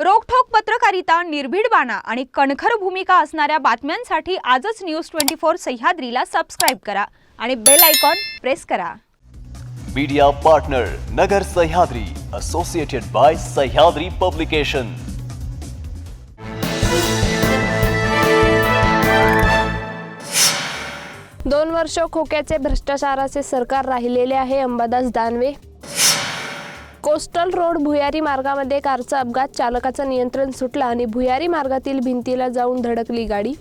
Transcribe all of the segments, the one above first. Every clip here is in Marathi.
रोखठोक पत्रकारिता निर्भीड बाणा आणि कणखर भूमिका असणाऱ्या बातम्यांसाठी आजच न्यूज ट्वेंटी फोर सह्याद्रीला सबस्क्राईब करा आणि बेल आयकॉन प्रेस करा. Media partner Nagar Sahyadri associated by Sahyadri publication दोन वर्ष खोक्याचे भ्रष्टाचाराचे सरकार राहिलेले आहे अंबादास दानवे. कोस्टल रोड भुयारी मार्गामध्ये कारचा अपघात चालकाचं नियंत्रण सुटलं आणि भुयारी मार्गातील भिंतीला जाऊन धडकली गाडी.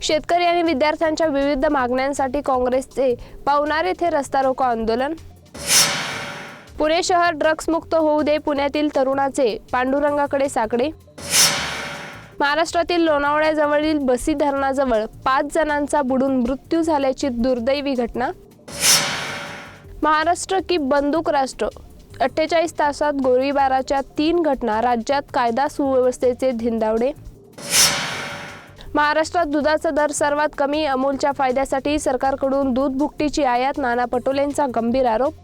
शेतकरी आणि विद्यार्थ्यांच्या विविध मागण्यांसाठी काँग्रेसचे पवनार येथे रस्ता रोको आंदोलन. पुणे शहर ड्रग्स मुक्त होऊ दे पुण्यातील तरुणाचे पांडुरंगाकडे साकडे. महाराष्ट्रातील लोणावळ्याजवळील बसी धरणाजवळ पाच जणांचा बुडून मृत्यू झाल्याची दुर्दैवी घटना. महाराष्ट्र की बंदूक राष्ट्र. अठ्ठेचाळीस तासात गोळीबाराच्या तीन घटना राज्यात कायदा सुव्यवस्थेचे धिंदावडे महाराष्ट्रात दुधाचा दर सर्वात कमी अमूलच्या फायद्यासाठी सरकारकडून दूध भुकटीची आयात नाना पटोलेंचा गंभीर आरोप.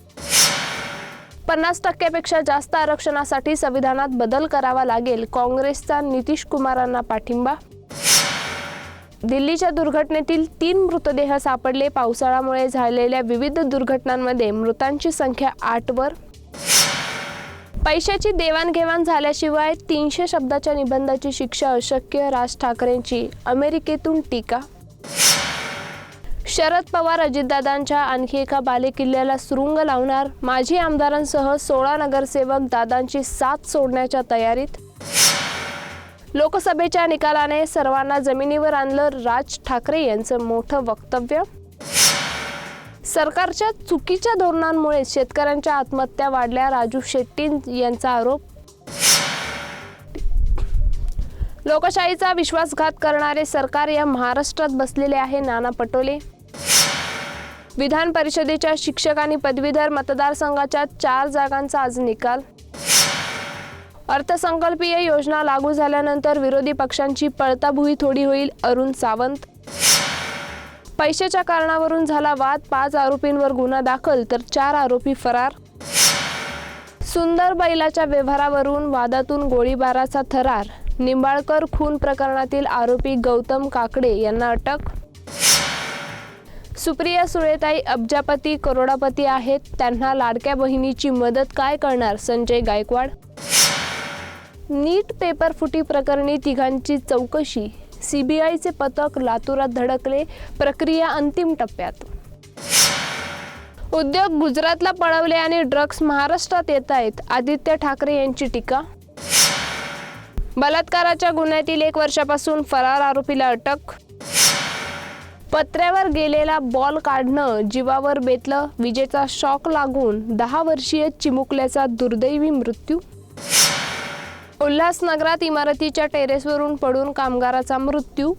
पन्नास टक्क्यापेक्षा जास्त आरक्षणासाठी संविधानात बदल करावा लागेल काँग्रेसचा नितीश कुमारांना पाठिंबा. दिल्लीच्या दुर्घटनेतील तीन मृतदेह सापडले. पावसाळ्यामुळे झालेल्या विविध दुर्घटनांमध्ये मृतांची संख्या आठवर. पैशाची देवाणघेवाण झाल्याशिवाय तीनशे शब्दाच्या निबंधाची शिक्षा अशक्य राज ठाकरेंची. अमेरिकेतून टीका. शरद पवार अजितदादांच्या आणखी एका बालेकिल्ल्याला सुरुंग लावणार. माजी आमदारांसह सोळा नगरसेवक दादांची साथ सोडण्याच्या तयारीत. लोकसभेच्या निकालाने सर्वांना जमिनीवर आणलं राज ठाकरे यांचं मोठं वक्तव्य? सरकारच्या चुकीच्या धोरणांमुळे शेतकऱ्यांच्या आत्महत्या वाढल्या राजू शेट्टी यांचा आरोप? लोकशाहीचा विश्वासघात करणारे सरकार या महाराष्ट्रात बसलेले आहे नाना पटोले. विधान परिषदेच्या शिक्षक आणि पदवीधर मतदारसंघाच्या चार जागांचा आज निकाल. अर्थसंकल्पीय योजना लागू झाल्यानंतर विरोधी पक्षांची पळताभुई थोडी होईल अरुण सावंत. पैशाच्या कारणावरून झाला वाद पाच आरोपींवर गुन्हा दाखल तर चार आरोपी फरार. सुंदर बैलाच्या व्यवहारावरून वादातून गोळीबाराचा थरार. निंबाळकर खून प्रकरणातील आरोपी गौतम काकडे यांना अटक. सुप्रिया सुळेताई अब्जापती करोडापती आहेत. त्यांना लाडक्या बहिणीची मदत काय करणार? संजय गायकवाड. नीट पेपर फुटी प्रकरणी तिघांची चौकशी. सीबीआयचे पथक लातूरात धडकले. प्रक्रिया अंतिम टप्प्यात. उद्योग गुजरातला पळवले आणि ड्रग्ज महाराष्ट्रात येत आहेत. आदित्य ठाकरे यांची टीका. बलात्काराच्या गुन्ह्यातील एक वर्षापासून फरार आरोपीला अटक. पत्र्यावर गेलेला बॉल काढणं जीवावर बेतलं. विजेचा शॉक लागून दहा वर्षीय चिमुकल्याचा दुर्दैवी मृत्यू. उल्हासनगरात इमारतीच्या टेरेसवरून पडून कामगाराचा मृत्यू